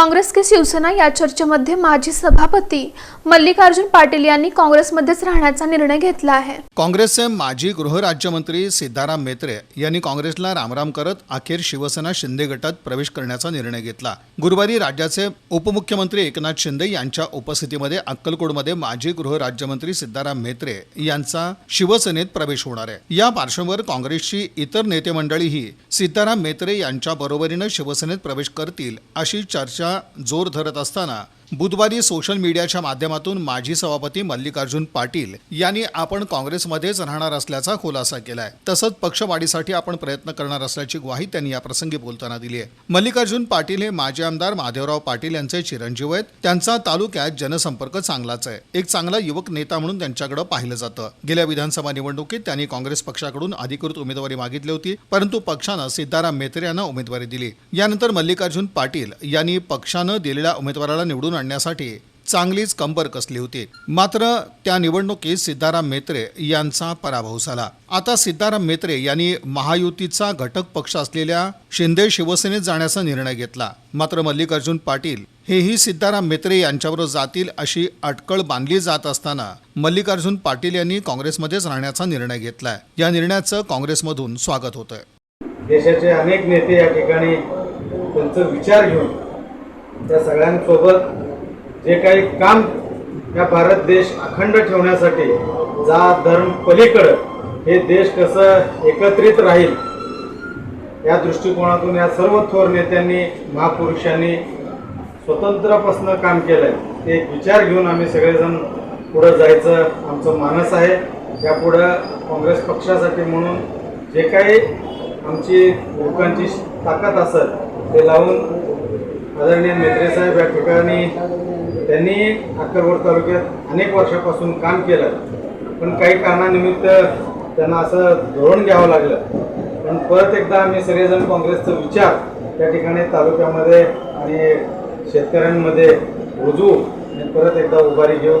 काँग्रेस की शिवसेना या चर्चेमध्ये माजी सभापती मल्लिकार्जुन पाटील यांनी काँग्रेसमध्येच राहण्याचा निर्णय घेतला आहे. काँग्रेसचे माजी गृहराज्यमंत्री सिद्धाराम मेत्रे यांनी काँग्रेसला रामराम करत अखेर शिवसेना शिंदे गटात प्रवेश करण्याचा निर्णय घेतला. गुरुवारी राज्याचे उपमुख्यमंत्री एकनाथ शिंदे यांच्या उपस्थितीमध्ये अक्कलकोटमध्ये माजी गृहराज्यमंत्री सिद्धाराम मेत्रे यांचा शिवसेनेत प्रवेश होणार आहे. या पार्श्वभूमीवर काँग्रेसची इतर नेते मंडळीही सिद्धाराम मेत्रे यांच्या बरोबरीनं शिवसेनेत प्रवेश करतील अशी चर्चा जोर धरत असताना बुधवारी सोशल मीडियाच्या माध्यमातून माजी सभापती मल्लिकार्जुन पाटील यांनी आपण काँग्रेसमध्येच राहणार असल्याचा खुलासा केलाय. तसंच पक्षवाढीसाठी आपण प्रयत्न करणार असल्याची ग्वाही त्यांनी या प्रसंगी बोलताना दिली आहे. मल्लिकार्जुन पाटील हे माजी आमदार महादेवराव पाटील यांचे चिरंजीव आहेत. त्यांचा तालुक्यात जनसंपर्क चांगलाच आहे. एक चांगला युवक नेता म्हणून त्यांच्याकडे पाहिलं जातं. गेल्या विधानसभा निवडणुकीत त्यांनी काँग्रेस पक्षाकडून अधिकृत उमेदवारी मागितली होती परंतु पक्षानं सिद्धाराम मेत्रे यांना उमेदवारी दिली. यानंतर मल्लिकार्जुन पाटील यांनी पक्षानं दिलेल्या उमेदवाराला निवडून आणण्यासाठी चांगलीच कंबर कसली होती. मात्र त्या निवडणुकीत सिद्धाराम मेत्रे यांचा पराभव झाला. आता सिद्धाराम मेत्रे यांनी महायुतीचा घटक पक्ष असलेल्या शिंदे शिवसेनेत जाण्याचा निर्णय घेतला. मात्र मल्लिकार्जुन पाटील हेही सिद्धाराम मेत्रे यांच्यावर जातील अशी अटकळ बांधली जात असताना मल्लिकार्जुन पाटील यांनी काँग्रेसमध्येच राहण्याचा निर्णय घेतलाय. या निर्णयाचं काँग्रेसमधून स्वागत होतंय. देशाचे अनेक नेते या ठिकाणी त्यांचा विचार घेऊन त्या सगळ्यांसोबत जे काही काम या भारत देश अखंड ठेवण्यासाठी जात धर्म पलीकडं हे देश कसं एकत्रित राहील या दृष्टिकोनातून या सर्व थोर नेत्यांनी महापुरुषांनी स्वतंत्रपासनं काम केलं आहे ते एक विचार घेऊन आम्ही सगळेजण पुढं जायचं आमचं मानस आहे. यापुढं काँग्रेस पक्षासाठी म्हणून जे काही आमची लोकांची ताकद असेल ते लावून आदरणीय मेत्रे साहेब या ठिकाणी त्यांनी अक्कलकोट तालुक्यात अनेक वर्षापासून काम केलं. पण काही कारणानिमित्त त्यांना असं धोरण घ्यावं लागलं. पण परत एकदा आम्ही सगळेजण काँग्रेसचा विचार त्या ठिकाणी तालुक्यामध्ये आणि शेतकऱ्यांमध्ये रुजू आणि परत एकदा उभारी घेऊ